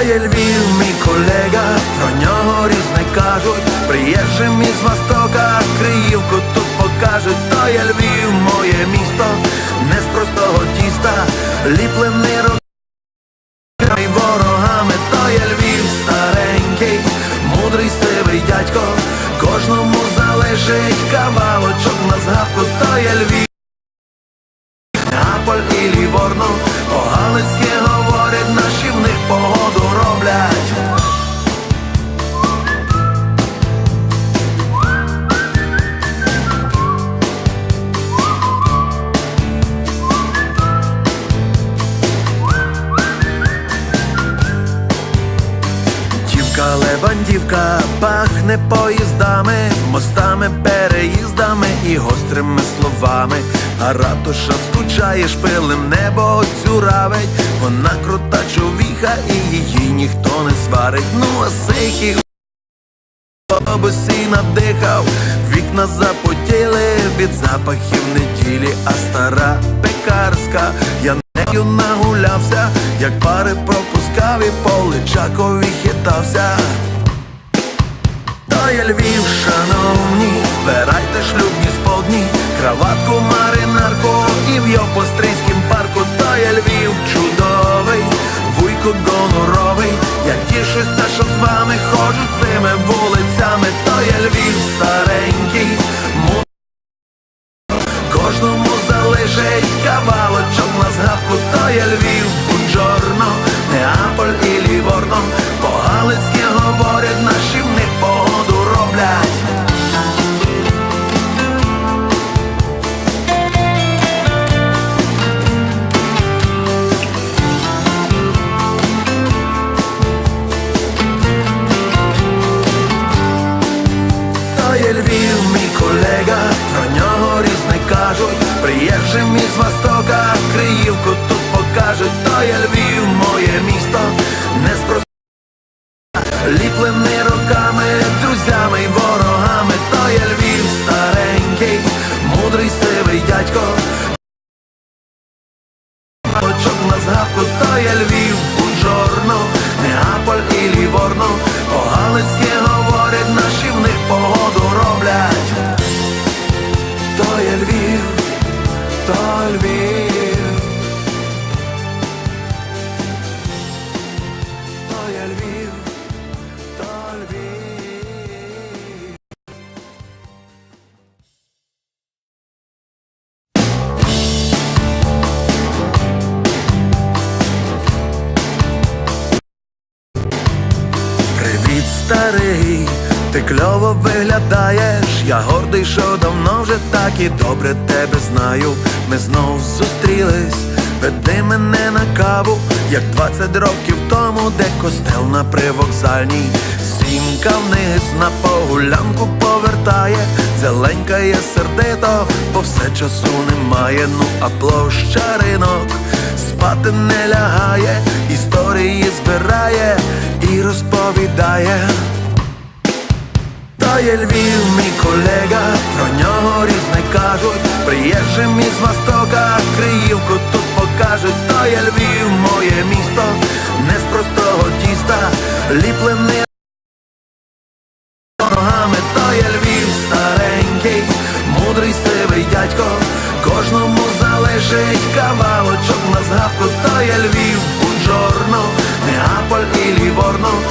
То Львів, мій колега, про нього різне кажуть, приїжджим із Востока, Криївку тут покажуть, то є Львів, моє місто, не з простого тіста, ліплений роками ворогами, то є Львів старенький, мудрий сивий дядько, кожному залежить кавалочок на згадку, то є Львів. Неаполь і Ліворно, левандівка пахне поїздами, мостами, переїздами і гострими словами. А ратуша скучає, шпилем небо дзюравить. Вона крута човіха і її ніхто не сварить. Ну а сихі Обусі надихав, вікна запотіли від запахів неділі, а стара пекарська, я нею нагулявся, як пари пропускав і по личакові хитався. То є Львів, шановні, збирайте шлюбні сподні, краватку, маринарку і в Йопострийськім парку, то є Львів чудовий, вуйко гоноровий, я тішуся, що з вами ходжу цими вулицями, то є Львів старенький, му- кожному залежить кавалочок на згадку, то є Львів, Бунджорно, Неаполь і Ліворно, по-галицьки говорять, наші ліплений роками, друзями й ворогами, то є Львів старенький, мудрий сивий дядько. Очок на згадку, то є Львів, старий, ти кльово виглядаєш, я гордий, що давно вже так і добре тебе знаю. Ми знов зустрілись, веди мене на каву, як 20 років тому, де костел на привокзальній. Сімка вниз на погулянку повертає, зеленькає сердито, бо все часу немає, ну а площа ринок спати не лягає, історії збирає і розповідає. То є Львів, мій колега, про нього різне кажуть, приїжджим із Востока, Криївку тут покажуть, то є Львів, моє місто, не з простого тіста, ліплений лежить кавалочок на згадку, то є Львів, Буджорно, Неаполь і Ліворно.